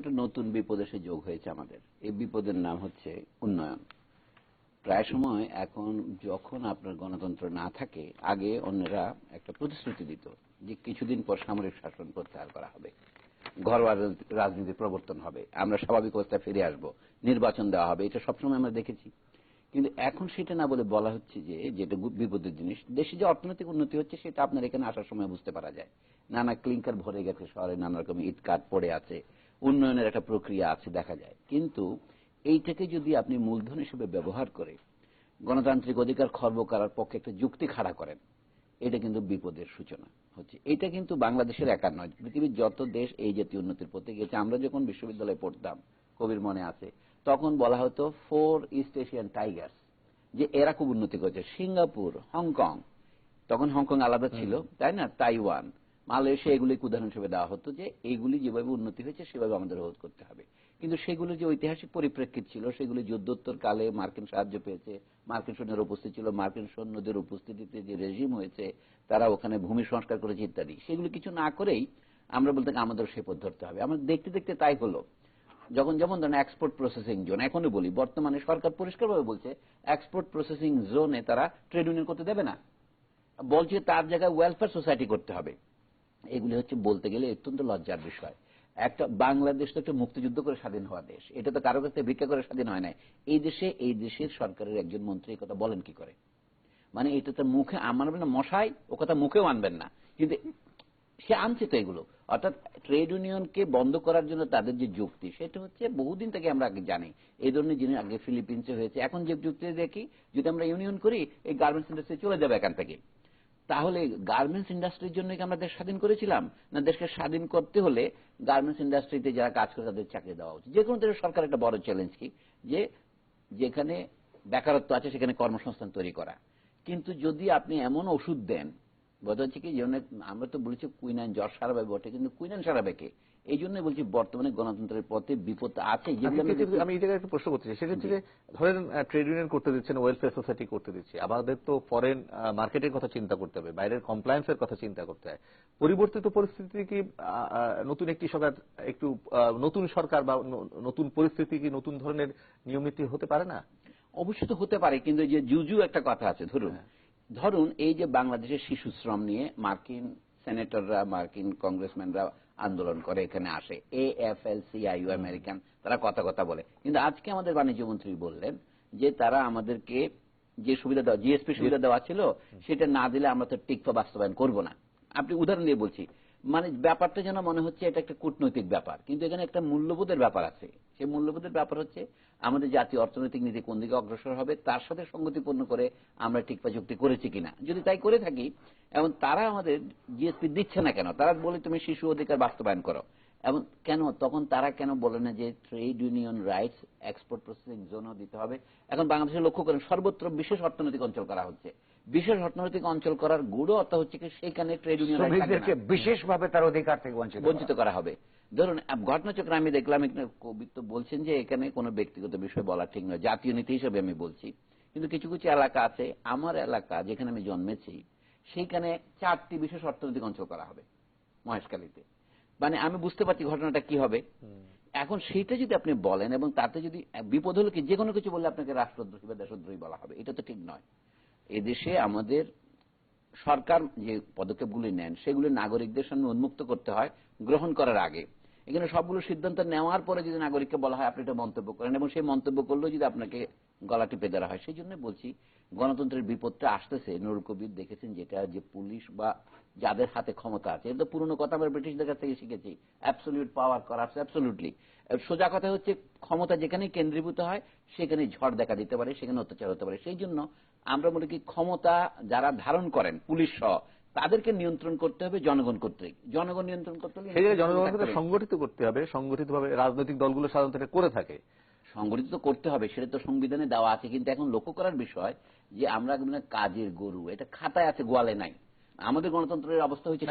একটা নতুন বিপদ এসে যোগ হয়েছে আমাদের। এই বিপদের নাম হচ্ছে উন্নয়ন। প্রায় সময় এখন যখন আপনার গণতন্ত্র না থাকে, আগে অন্যরা একটা প্রতিশ্রুতি দিত যে কিছুদিন পর সামরিক শাসন প্রত্যাহার করা হবে। ঘরোয়া রাজনীতি- প্রবর্তন হবে। আমরা স্বাভাবিক অবস্থায় ফিরে আসব। নির্বাচন দেওয়া হবে। এটা সবসময় আমরা দেখেছি। কিন্তু এখন সেটা না বলে বলা হচ্ছে যে, যেটা বিপদের জিনিস, দেশে যে অর্থনৈতিক উন্নতি হচ্ছে, সেটা আপনার এখানে আসার সময় বুঝতে পারা যায়। নানা ক্লিঙ্কার ভরে গেছে শহরে নানা রকম ইট কাঠ পড়ে আছে। উন্নয়নের একটা প্রক্রিয়া আছে দেখা যায়। কিন্তু এইটাকে যদি আপনি মূলধন হিসেবে ব্যবহার করে গণতান্ত্রিক অধিকার খর্ব করার পক্ষে একটা যুক্তি খাড়া করেন এটা কিন্তু বিপদের সূচনা হচ্ছে। এটা কিন্তু বাংলাদেশের একার নয়। পৃথিবীর যত দেশ এই জাতীয় উন্নতির পথে গেছে আমরা যখন বিশ্ববিদ্যালয়ে পড়তাম কবির মনে আছে তখন বলা হতো ফোর ইস্ট এশিয়ান টাইগার্স যে এরা খুব উন্নতি করেছে। সিঙ্গাপুর হংকং তখন হংকং আলাদা ছিল তাই না? তাইওয়ান। মালয়েশিয়া এগুলিকে উদাহরণ হিসেবে দেওয়া হতো যে এইগুলি যেভাবে উন্নতি হয়েছে, সেভাবে আমাদের রোধ করতে হবে। কিন্তু সেগুলো যে ঐতিহাসিক পরিপ্রেক্ষিত ছিল, সেগুলি যুদ্ধোত্তর কালে মার্কিন সাহায্য পেয়েছে, মার্কিন সৈন্যের উপস্থিত ছিল, মার্কিন সৈন্যদের উপস্থিতিতে যে রেজিম হয়েছে, তারা ওখানে ভূমি সংস্কার করেছে ইত্যাদি। সেগুলো কিছু না করেই আমরা বলতে আমাদের সে পথ ধরতে হবে। আমরা দেখতে দেখতে তাই হলো। যখন যেমন ধরেন এক্সপোর্ট প্রসেসিং জোন এখনও বলি, বর্তমানে সরকার পরিষ্কারভাবে বলছে এক্সপোর্ট প্রসেসিং জোনে তারা ট্রেড ইউনিয়ন করতে দেবে না। বলছে তার জায়গায় ওয়েলফেয়ার সোসাইটি করতে হবে। এগুলি হচ্ছে বলতে গেলে অত্যন্ত লজ্জার বিষয়। একটা, বাংলাদেশ তো একটা মুক্তিযুদ্ধ করে স্বাধীন হওয়া দেশ। এটা তো কারও কাছে ভিক্ষা করে স্বাধীন হয় নাই। এই দেশে, এই দেশের সরকারের একজন মন্ত্রী কথা বলেন কি করে? মানে এটা তো মুখে মানবেন না, মশাই, ও কথা মুখেও আনবেন না। কিন্তু সে আনছে তো এগুলো। অর্থাৎ ট্রেড ইউনিয়নকে বন্ধ করার জন্য তাদের যে যুক্তি, সেটা হচ্ছে বহুদিন থেকে আমরা আগে জানি। এই ধরনের জিনিস আগে ফিলিপিন্সে হয়েছে, এখন যে যুক্তি দেখি, যদি আমরা ইউনিয়ন করি, এই গার্মেন্টস ইন্ডাস্ট্রি চলে যাবে এখান থেকে। তাহলে গার্মেন্টস ইন্ডাস্ট্রির জন্য কি আমরা দেশ স্বাধীন করেছিলাম? না দেশকে স্বাধীন করতে হলে গার্মেন্টস ইন্ডাস্ট্রিতে যারা কাজ করে তাদের চাকরি দেওয়া উচিত? যে কোনো দেশের সরকার একটা বড় চ্যালেঞ্জ কি? যে যেখানে বেকারত্ব আছে, সেখানে কর্মসংস্থান তৈরি করা। কিন্তু যদি আপনি এমন ওষুধ দেন বোধ হচ্ছে কি? যেমন আমরা তো বলেছি কুইনাইন জ্বর সারাবে বটে, কিন্তু কুইনাইন সারাবে কে? এই জন্য বলছি বর্তমানে গণতন্ত্রের পথে বিপদ আছে আমি এই জায়গায় একটু প্রশ্ন করতে চাই। সেটা হচ্ছে যে ধরেন ট্রেড ইউনিয়ন করতে দিচ্ছেন ওয়েলফেয়ার সোসাইটি করতে দিচ্ছে আমাদের তো ফরেন মার্কেটের কথা চিন্তা করতে হবে বাইরের কমপ্লায়েন্সের কথা চিন্তা করতে হয়। পরিবর্তিত পরিস্থিতি কি নতুন একটি সরকার একটু নতুন সরকার বা নতুন পরিস্থিতি কি নতুন ধরনের নিয়ম নীতি হতে পারে না? অবশ্যই তো হতে পারে কিন্তু এই যে জুজু একটা কথা আছে ধরুন। ধরুন এই যে বাংলাদেশের শিশু শ্রম নিয়ে মার্কিন সেনেটররা মার্কিন কংগ্রেসম্যানরা আন্দোলন করে এখানে আসে। এ এফ এল সিআইউ আমেরিকান তারা কথা কথা বলে। কিন্তু আজকে আমাদের বাণিজ্য মন্ত্রী বললেন যে তারা আমাদেরকে যে সুবিধা দেওয়া জিএসপি সুবিধা দেওয়া ছিল সেটা না দিলে আমরা তো টিকফা বাস্তবায়ন করব না। আপনি উদাহরণ দিয়ে বলছি মানে ব্যাপারটা যেন মনে হচ্ছে এটা একটা কূটনৈতিক ব্যাপার। কিন্তু এখানে একটা মূল্যবোধের ব্যাপার আছে। সেই মূল্যবোধের ব্যাপার হচ্ছে, আমাদের জাতীয় অর্থনৈতিক নীতি কোন দিকে অগ্রসর হবে, তার সাথে সঙ্গতিপূর্ণ করে আমরা টিকপা চুক্তি করেছি কিনা। যদি তাই করে থাকি, এবং তারা আমাদের জিএসপি দিচ্ছে না কেন, তারা বলে তুমি শিশু অধিকার বাস্তবায়ন করো। এবং কেন তখন তারা কেন বলে না যে trade union rights export processing জোনও দিতে হবে? এখন বাংলাদেশে লক্ষ্য করেন সর্বত্র বিশেষ অর্থনৈতিক অঞ্চল করা হচ্ছে। বিশেষ অর্থনৈতিক অঞ্চল করার গুড়ো অর্থ হচ্ছে কি সেখানে ট্রেড ইউনিয়ন শ্রমিকদেরকে বিশেষভাবে তার অধিকার থেকে বঞ্চিত করা। হবে। ধরুন ঘটনাচক্রে আমি দেখলাম এখানে কবি তো বলছেন যে এখানে কোনো ব্যক্তিগত বিষয় বলা ঠিক নয় জাতীয় নীতি হিসেবে আমি বলছি। কিন্তু কিছু কিছু এলাকা আছে আমার এলাকা যেখানে আমি জন্মেছি সেইখানে চারটি বিশেষ অর্থনৈতিক অঞ্চল করা হবে মহেশখালীতে। মানে আমি বুঝতে পারছি ঘটনাটা কি হবে। এখন সেইটা যদি আপনি বলেন এবং তাতে যদি বিপদ হলো কি যে কোনো কিছু বললে আপনাকে রাষ্ট্রদ্রোহী বা দেশদ্রোহী বলা হবে এটা তো ঠিক নয়। এদেশে আমাদের সরকার যে পদক্ষেপগুলি নেন সেগুলি নাগরিকদের সামনে উন্মুক্ত করতে হয় গ্রহণ করার আগে। এখানে সবগুলো সিদ্ধান্ত নেওয়ার পরে যদি নাগরিককে বলা হয় আপনি এটা মন্তব্য করেন এবং সেই মন্তব্য করলেও যদি আপনাকে গলা টিপে ধরা হয়। সেই জন্য বলছি গণতন্ত্রের বিপদটা আসতেছে। নুরুল কবির দেখেছেন যেটা যে পুলিশ বা যাদের হাতে ক্ষমতা আছে। এটা পুরনো কথা আমরা ব্রিটিশদের কাছ থেকে শিখেছি। অ্যাবসলিউট পাওয়ার করাপস অ্যাবসলিউটলি সোজা কথা হচ্ছে ক্ষমতা যেখানে কেন্দ্রীভূত হয় সেখানে ঝড় দেখা দিতে পারে সেখানে অত্যাচার হতে পারে। সেই জন্য আমরা মনে করি ক্ষমতা যারা ধারণ করেন পুলিশ সহ তাদেরকে নিয়ন্ত্রণ করতে হবে জনগণ কর্তৃক। জনগণ নিয়ন্ত্রণ করতে হলে জনগণকে হবে। সংগঠিত করতে হবে। সংগঠিতভাবে রাজনৈতিক দলগুলো সাধারণত করে থাকে। সংগঠিত করতে হবে সেটা তো সংবিধানে দেওয়া আছে কিন্তু এখন লক্ষ্য করার বিষয় যে আমরা মানে কাজের গরু এটা খাতায় আছে গোয়ালে নাই। আমাদের গণতন্ত্রের অবস্থা হচ্ছে